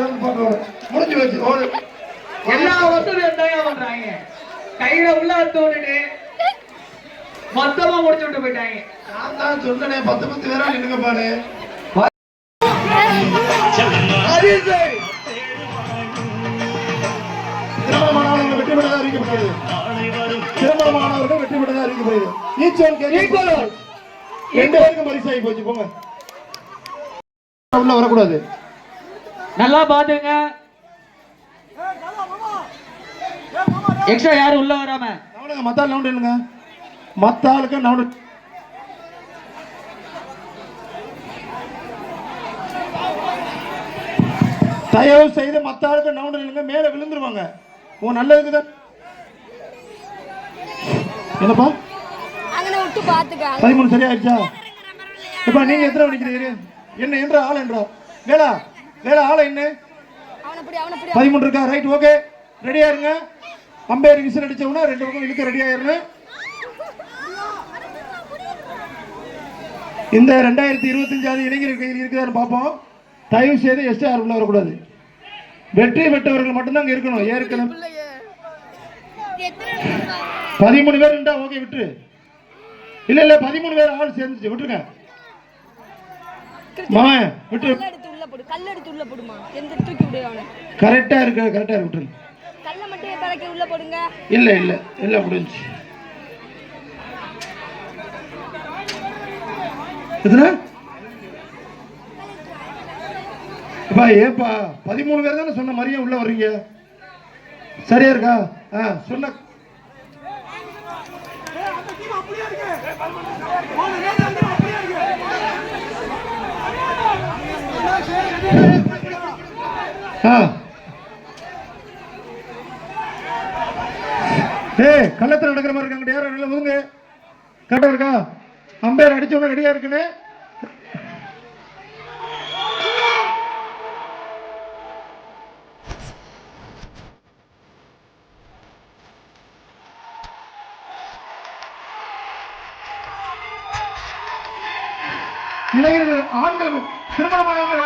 பேரும் பாக்குறோம் முடிஞ்சு வச்சு ஒரு எல்லா வசதியும் தான் பண்றாங்க. கையில உள்ள தோணுட்டு மொத்தமா முடிச்சு விட்டு போயிட்டாங்க. நான் தான் சொன்னனே பத்து பத்து பேரா நின்னுங்க பாரு. திருமணமானவர்கள் வெற்றி பெற்றதா அறிவிக்கப்படுகிறது. திருமணமானவர்கள் வெற்றி பெற்றதா அறிவிக்கப்படுகிறது. கேரி ரெண்டு பேருக்கும் பரிசாகி போச்சு போங்க. உள்ள வரக்கூடாது. நல்லா பாத்துங்க எக்ஸ்ட்ரா யாரும் உள்ள வராம. அவனுங்க மத்த ஆள் நவுண்டு இல்லைங்க மத்த ஆளுக்கு நவுண்டு தயவு செய்து மத்த ஆளுக்கு நவுண்டு இல்லைங்க மேல விழுந்துருவாங்க. உன் நல்லதுக்கு தான். என்னப்பா? பதிமூணு சரியாயிடுச்சா? இப்ப நீங்க எத்தனை நிக்கிறீங்க என்ன என்ற ஆள் என்றா வேலா வேலா ஆளை என்ன பதிமூணு இருக்கா? ரைட் ஓகே ரெடியா இருங்க. அம்பையர் விசில் அடிச்சவனா ரெண்டு பக்கம் இழுக்க ரெடியா இருங்க. இந்த ரெண்டாயிரத்தி இருபத்தஞ்சாவது இளைஞர் கையில் இருக்குதான்னு பார்ப்போம். தயவு செய்து எஸ்டிஆர் உள்ள வரக்கூடாது. வெற்றி பெற்றவர்கள் மட்டும்தான் அங்க இருக்கணும்? ஏற்கனவே பதிமூணு பேர் இருந்தா ஓகே விட்டுரு. இல்ல இல்ல பதிமூணு பேர் ஆள் சேர்ந்துச்சு. விட்டுருங்க. மாமன் விட்டு கல் எடுத்து உள்ள போடுமா? எந்த தூக்கி விடு அவனை. கரெக்டா இருக்கு கரெக்டா இருக்கு கல்லை மட்டும் பிறக்கி உள்ள போடுங்க? இல்ல இல்ல இல்ல முடிஞ்சு எத்தனை? அப்பா ஏப்பா பதிமூணு பேர் தானே சொன்ன மாதிரியே உள்ள வர்றீங்க? சரியா இருக்கா? ஆ சொன்ன ஏய் கள்ளத்தில் நடக்கிற மாதிரி இருக்காங்க யாரும் நல்லா ஒதுங்க கரெக்டாக இருக்கா? அம்பையர் அடிச்சவங்க ரெடியாக இருக்குன்னு. இளைஞர்கள் ஆண்கள் திருமணமாக